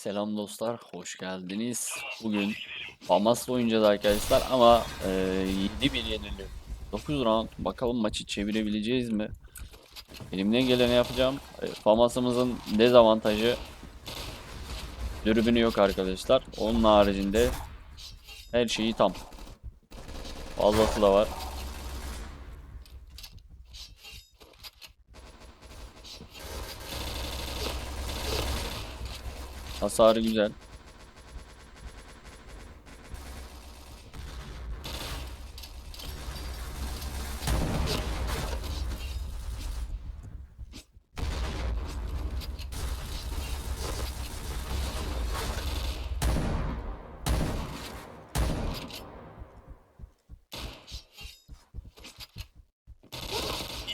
Selam dostlar, hoş geldiniz. Bugün Famas'la oynayacağız arkadaşlar ama e, 7 bir yenildi. 9 round. Bakalım maçı çevirebileceğiz mi? Elimden geleni yapacağım. E, Famas'ımızın dezavantajı dürbünü yok arkadaşlar. Onun haricinde her şeyi tam. Fazlası da var. Hasarı güzel.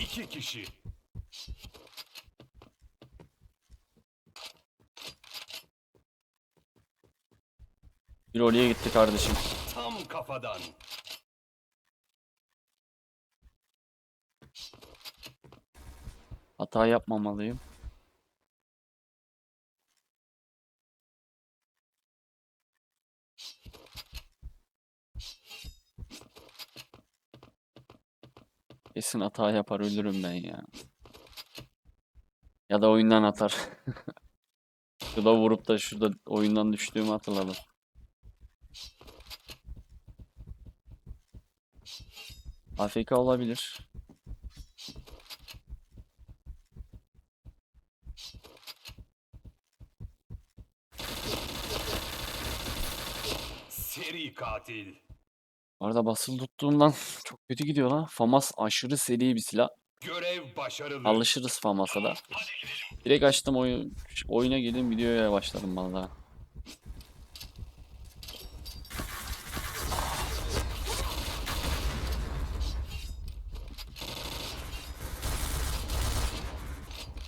İki kişi. Bir oraya gitti kardeşim. Tam kafadan. Hata yapmamalıyım. Kesin hata yapar ölürüm ben ya. Ya da oyundan atar. Şurada vurup da şurada oyundan düştüğümü hatırladım. AFK olabilir. Seri katil. Arada basılı tuttuğumdan çok kötü gidiyor lan. FAMAS aşırı seri bir silah. Görev başarılı. Alışırız FAMAS'a da. Direkt açtım oyun, oyuna girdim videoya başladım valla.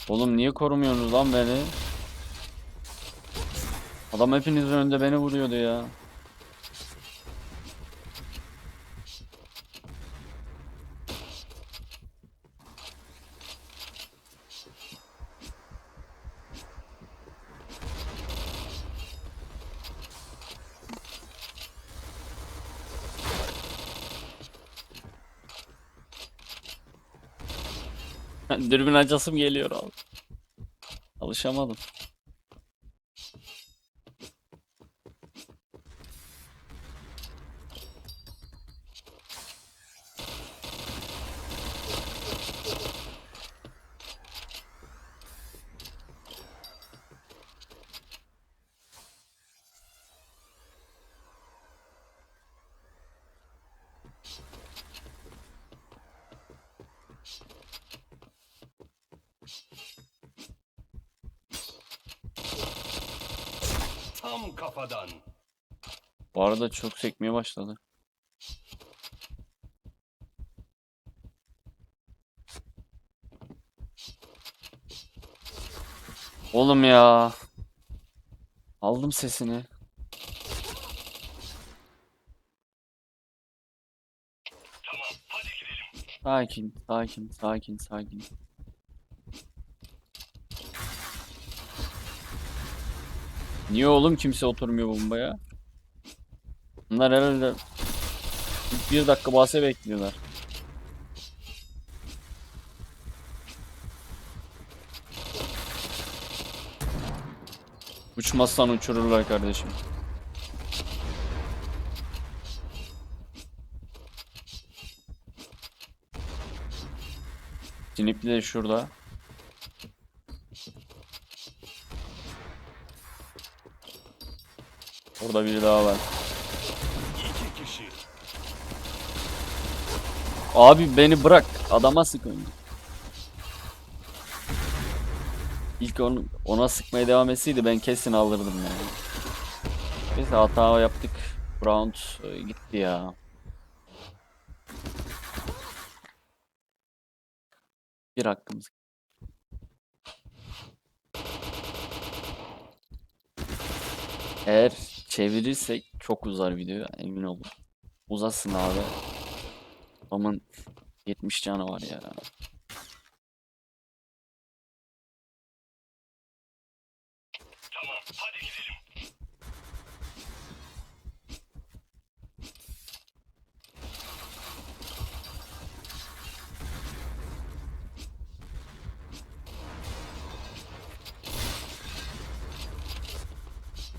Oğlum niye korumuyorsunuz lan beni? Adam hepinizin önünde beni vuruyordu ya. Dürbün açasım geliyor abi. Alışamadım. Tam kafadan. Bu arada çok sekmeye başladı. Oğlum ya. Aldım sesini. Sakin, sakin, sakin, sakin. Niye oğlum kimse oturmuyor bombaya? Bunlar herhalde bir dakika base bekliyorlar. Uçmazsan uçururlar kardeşim. Sinipli de şurada. Orada biri daha var. Abi beni bırak. Adama sık önce. İlk onu, ona sıkmaya devam etseydi ben kesin alırdım yani. Neyse hata yaptık. Round e, gitti ya. Bir hakkımız. Eğer çevirirsek çok uzar video emin olun. Uzasın abi. Aman 70 canı var ya.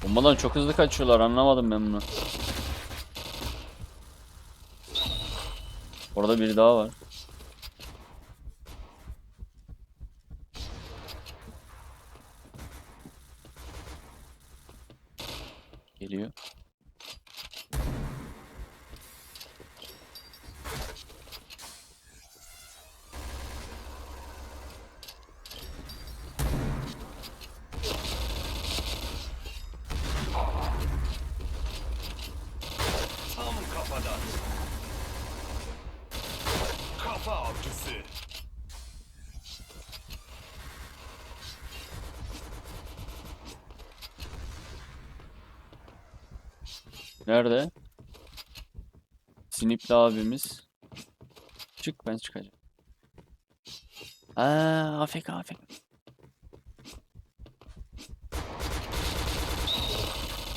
Bombadan çok hızlı kaçıyorlar anlamadım ben bunu. Orada biri daha var. Geliyor. Tam kafadan. Kafa avcısı. Nerede? Sinipli abimiz. Çık ben çıkacağım. Aa, afk afk.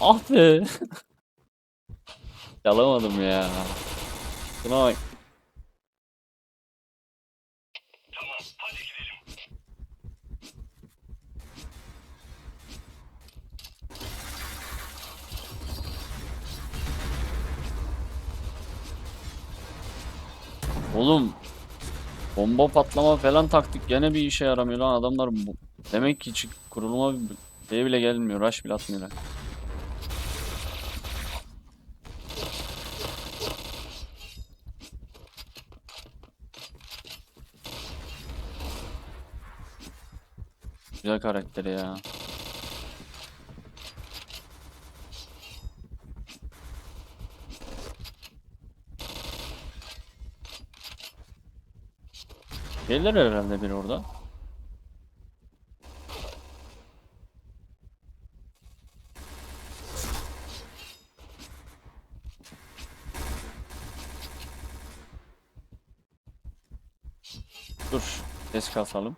Ah be. Yalamadım ya. Buna bak. Oğlum bomba patlama falan taktık gene bir işe yaramıyor lan adamlar bu. Demek ki hiç kuruluma şey bile gelmiyor, rush bile atmıyorlar. Güzel karakteri ya. Gelir herhalde biri orada. Dur, ses kasalım.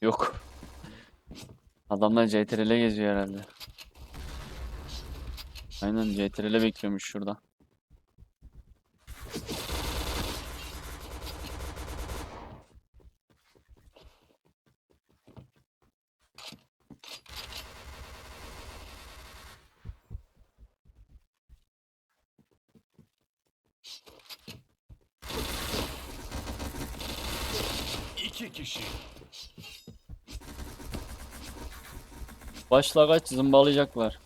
Yok. Adamlar CTRL geziyor herhalde. Aynen CTRL bekliyormuş şurada. İki kişi. Başlagaç zımbalayacaklar.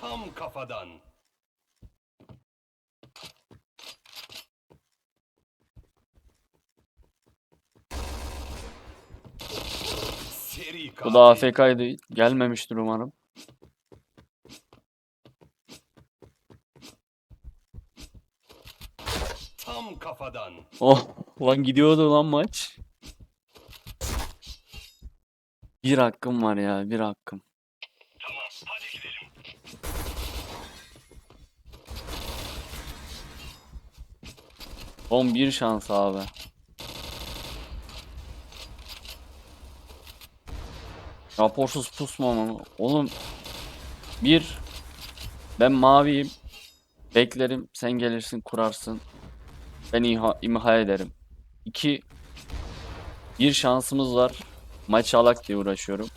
Tam kafadan. Seri katil. Bu da AFK'ydı. Gelmemiştir umarım. Tam kafadan. Oh lan gidiyordu lan maç. Bir hakkım var ya bir hakkım. Son bir şans abi. Raporsuz pusmam Oğlum bir ben maviyim. Beklerim sen gelirsin kurarsın. Ben imha, imha ederim. İki bir şansımız var. Maçı alak diye uğraşıyorum.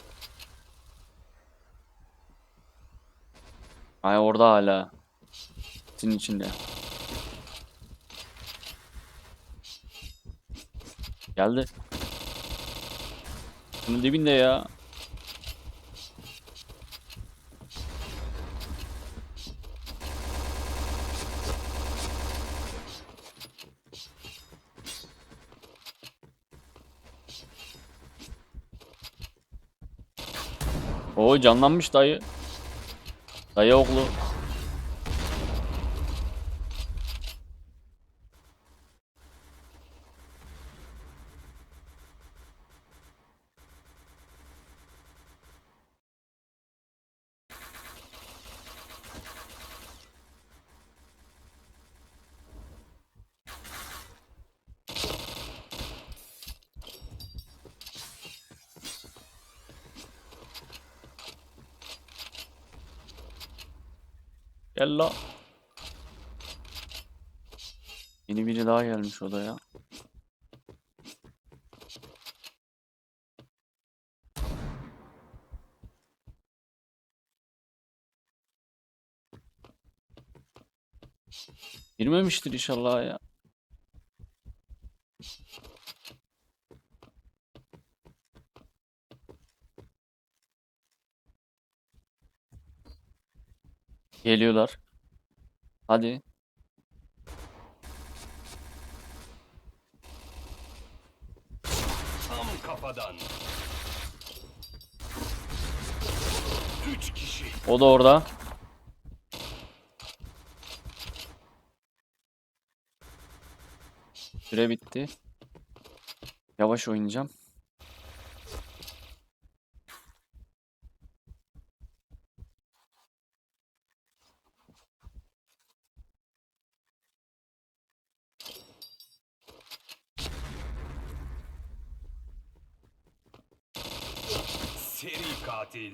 Ay orada hala. Senin içinde. Geldi. Bunun dibinde ya. Oo canlanmış dayı. Dayı oğlu. Gel la. Yeni biri daha gelmiş odaya. Girmemiştir inşallah ya. Geliyorlar. Hadi. Tam kafadan. Üç kişi. O da orada. Süre bitti. Yavaş oynayacağım. Seri katil.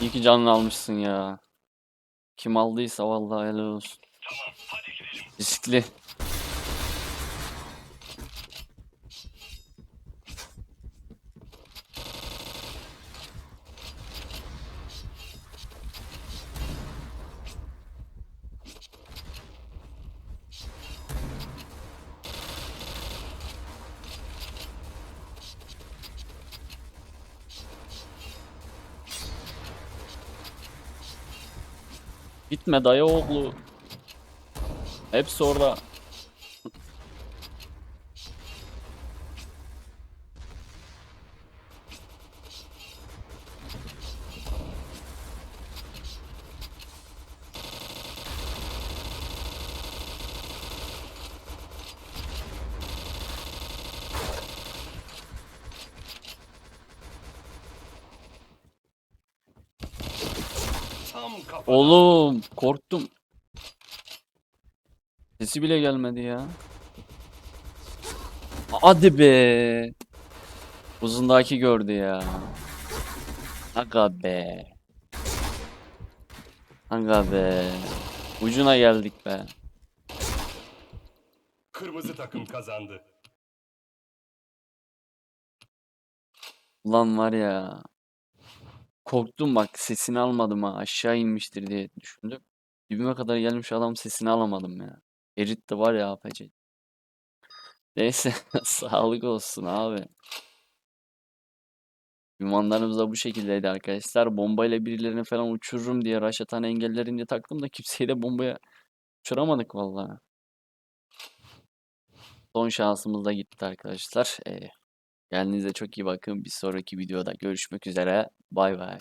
İyi ki almışsın ya. Kim aldıysa vallahi helal olsun. Riskli. Bitme dayı oğlu. Hepsi orada. Oğlum korktum. Sesi bile gelmedi ya. Hadi be. Uzundaki gördü ya. Aga be. Aga be. Ucuna geldik be. Kırmızı takım kazandı. Ulan var ya. Korktum bak sesini almadım ha. Aşağı inmiştir diye düşündüm. Dibime kadar gelmiş adam sesini alamadım ya. Eritti var ya APC. Neyse sağlık olsun abi. Ünvanlarımız da bu şekildeydi arkadaşlar. Bombayla birilerini falan uçururum diye rush atan engellerince taktım da kimseyi de bombaya uçuramadık vallahi. Son şansımız da gitti arkadaşlar. Ee, kendinize çok iyi bakın. Bir sonraki videoda görüşmek üzere. Bay bay.